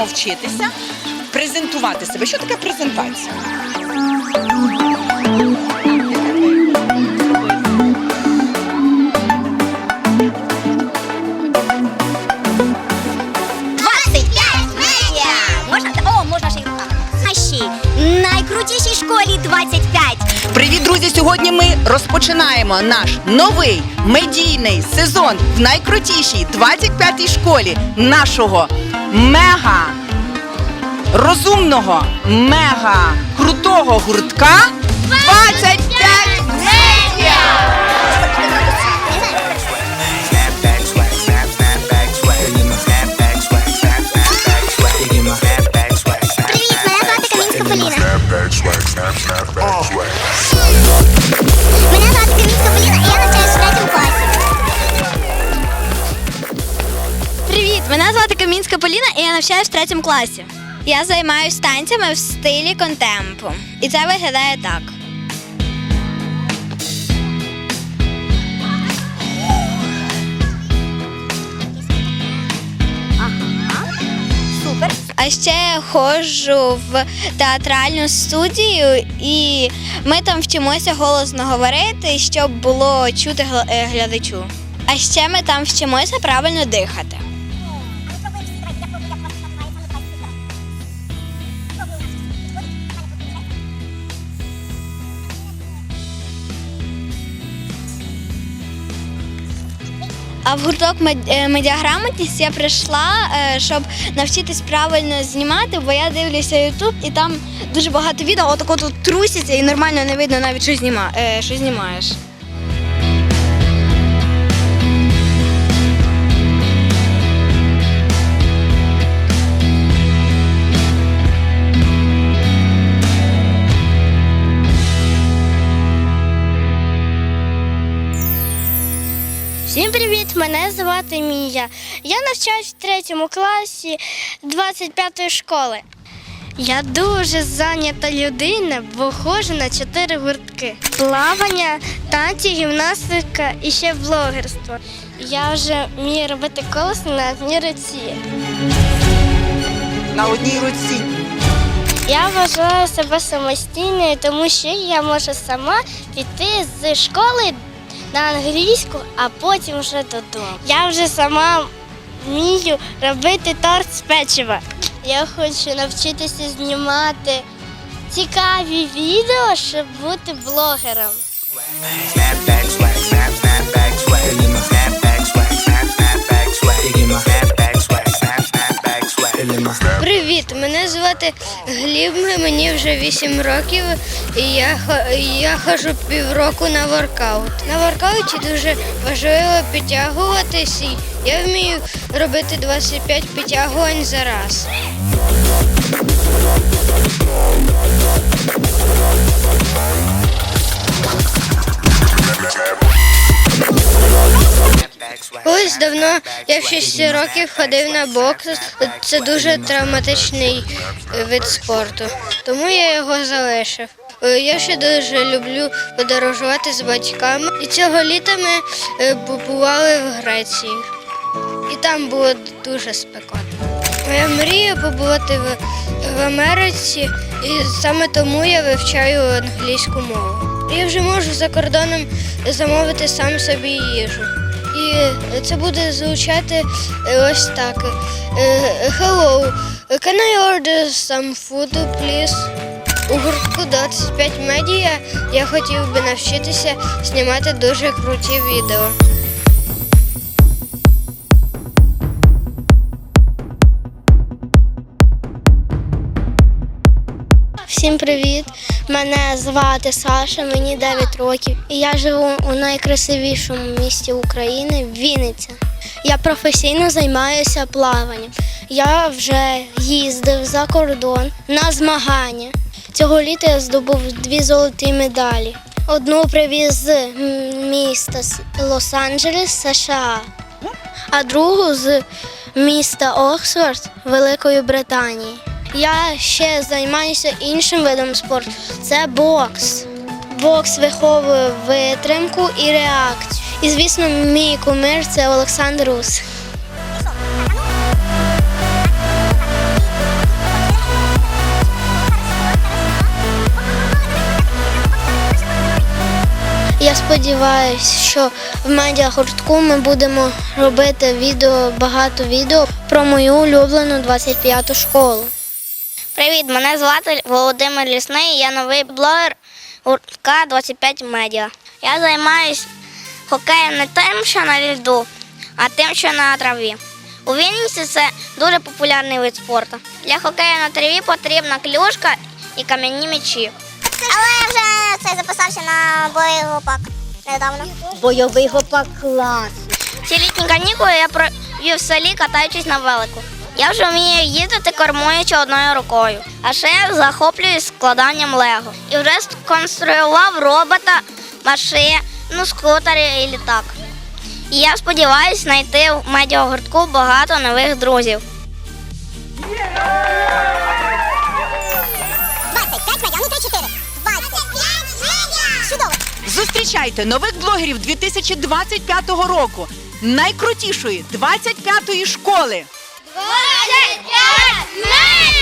будемо вчитися презентувати себе. Що таке презентація? Найкрутішій школі 25. Привіт, друзі! Сьогодні ми розпочинаємо наш новий медійний сезон в найкрутішій 25-й школі нашого мега розумного, мега крутого гуртка 25 медіа! Мене звати Камінська Поліна, і я навчаюся Мене звати Камінська Поліна і я навчаюсь в третьому класі. Я займаюся танцями в стилі контемпу. І це виглядає так. А ще я ходжу в театральну студію, і ми там вчимося голосно говорити, щоб було чути е, глядачу. А ще ми там вчимося правильно дихати. А в гурток е, медіаграмотність я прийшла, е, щоб навчитись правильно знімати, бо я дивлюся Ютуб і там дуже багато відео, отако тут трусяться і нормально не видно навіть, що, зніма, е, що знімаєш. Всім привіт! Мене звати Мія. Я навчаюсь в третьому класі 25-ї школи. Я дуже зайнята людина, бо ходжу на чотири гуртки: плавання, танці, гімнастика і ще блогерство. Я вже вмію робити колесо на одній руці. На одній руці. Я вважаю себе самостійною, тому що я можу сама піти з школи на англійську, а потім вже додому. Я вже сама вмію робити торт з печива. Я хочу навчитися знімати цікаві відео, щоб бути блогером. Привіт, мене звати Гліб, мені вже 8 років, і я, я ходжу півроку на воркаут. На воркауті дуже важливо підтягуватись, я вмію робити 25 підтягувань за раз. Давно я в 6 років ходив на бокс. Це дуже травматичний е, вид спорту, тому я його залишив. Е, Я ще дуже люблю подорожувати з батьками. І цього літа ми е, побували в Греції. І там було дуже спекотно. Моя мрія побувати в, в Америці, і саме тому я вивчаю англійську мову. Я вже можу за кордоном замовити сам собі їжу. І це буде звучати е, ось так. Е, Hello, can I order some food, please? У гуртку 25 медіа я хотів би навчитися знімати дуже круті відео. Всім привіт! Мене звати Саша, мені 9 років. І я живу у найкрасивішому місті України Вінниця. Я професійно займаюся плаванням. Я вже їздив за кордон на змагання. Цього літа я здобув дві золоті медалі. Одну привіз з міста Лос-Анджелес, США, а другу з міста Оксфорд Великої Британії. Я ще займаюся іншим видом спорту. Це бокс. Бокс виховує витримку і реакцію. І, звісно, мій кумир це Олександр Рус. Я сподіваюся, що в медіагуртку ми будемо робити відео багато відео про мою улюблену 25-ту школу. Привіт, мене звати Володимир Лісний, я новий блогер гуртка 25 медіа. Я займаюся хокеєм не тим, що на льоду, а тим, що на траві. У Вінниці це дуже популярний вид спорту. Для хокею на траві потрібна клюшка і кам'яні м'ячі. Але я вже це записався на бойовий гопак недавно. Бойовий гопак клас. Ці літні канікули я провів в селі, катаючись на велику. Я вже вмію їздити, кормуючи одною рукою. А ще я захоплююсь складанням лего. І вже сконструював робота, машину, скутер і літак. І я сподіваюся знайти в медіагуртку багато нових друзів. 25 медіа, ну 3-4. 25! Чудово! Зустрічайте нових блогерів 2025 року. Найкрутішої 25-ї школи. 25 медіа!